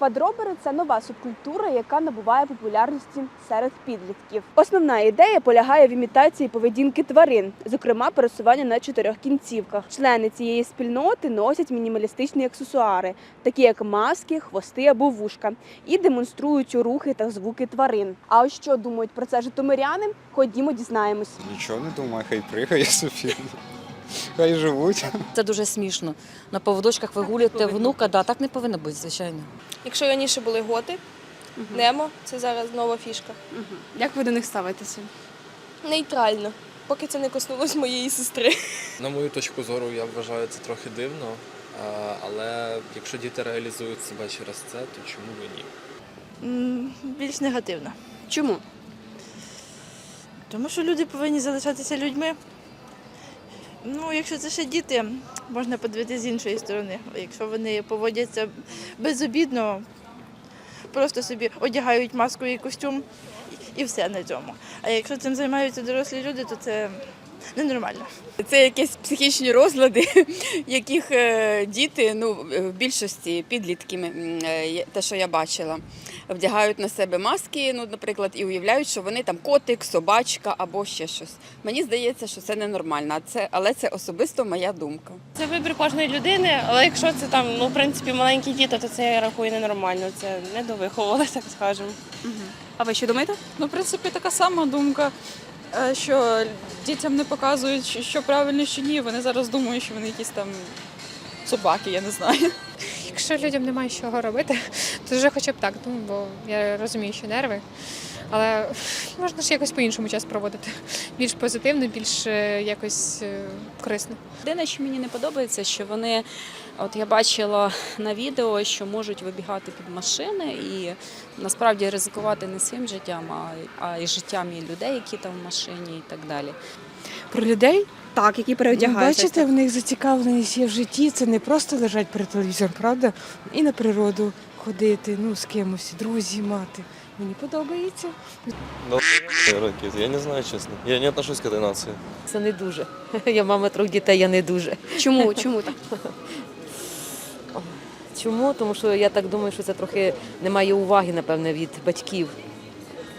Квадробери це нова субкультура, яка набуває популярності серед підлітків. Основна ідея полягає в імітації поведінки тварин, зокрема пересування на чотирьох кінцівках. Члени цієї спільноти носять мінімалістичні аксесуари, такі як маски, хвости або вушка, і демонструють рухи та звуки тварин. А ось що думають про це житомиряни? Ходімо, дізнаємось. Нічого не думаю, хай пригає собі. Хай живуть. Це дуже смішно. На поводочках вигулюєте внука, да, так не повинно бути, звичайно. Якщо раніше були готи, Немо це зараз нова фішка. Як ви до них ставитеся? Нейтрально, поки це не коснулось моєї сестри. На мою точку зору, я вважаю це трохи дивно. Але якщо діти реалізують себе через це, то чому би ні? М, Більш негативно. Чому? Тому що люди повинні залишатися людьми. Ну, якщо це ще діти, можна подивитися з іншої сторони. Якщо вони поводяться безобідно, просто собі одягають маску і костюм і все на цьому. А якщо цим займаються дорослі люди, то це ненормально. Це якісь психічні розлади, яких е, діти, ну в більшості підлітків, м, е, те, що я бачила, вдягають на себе маски, ну, наприклад, і уявляють, що вони там котик, собачка або ще щось. Мені здається, що це ненормально, це, але це особисто моя думка. Це вибір кожної людини, але якщо це там, ну, в принципі, маленькі діти, то це я рахую ненормально. Це не довиховували, так скажемо. А ви що думаєте? Ну, в принципі, така сама думка, е, що дітям не показують, що- що правильно, що ні. Вони зараз думають, що вони якісь там собаки, я не знаю. Якщо людям немає чого робити, то вже хоча б так, ну бо я розумію, що нерви. Але можна ж якось по-іншому час проводити. Більш позитивно, більш е, якось е, корисно. Єдине, що мені не подобається, що вони, от я бачила на відео, що можуть вибігати під машини і насправді ризикувати не своїм життям, а, а й життям і людей, які там в машині, і так далі. Про людей Так, які переодягаються. бачите, в них зацікавленість є в житті. Це не просто лежать перед телевізором, правда? І на природу ходити, ну з кимось, друзі мати. Мені подобається. ракети, я не знаю, чесно. Я не отношусь к этой нации. Це не дуже. Я мама трьох дітей, я не дуже. Чому? Чому так? Чому? Тому що я так думаю, що це трохи немає уваги, напевне, від батьків.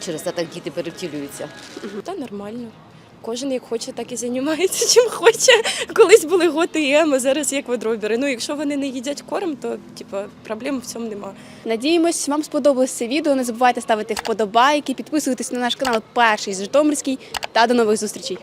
Через це так діти перевтілюються. Та нормально. Кожен як хоче, так і займається, чим хоче. Колись були готи і емо, зараз є квадробери. Ну, якщо вони не їдять корм, то типу, проблем в цьому немає. Надіємось, вам сподобалось це відео. Не забувайте ставити вподобайки, підписуйтесь на наш канал Перший Житомирський та до нових зустрічей.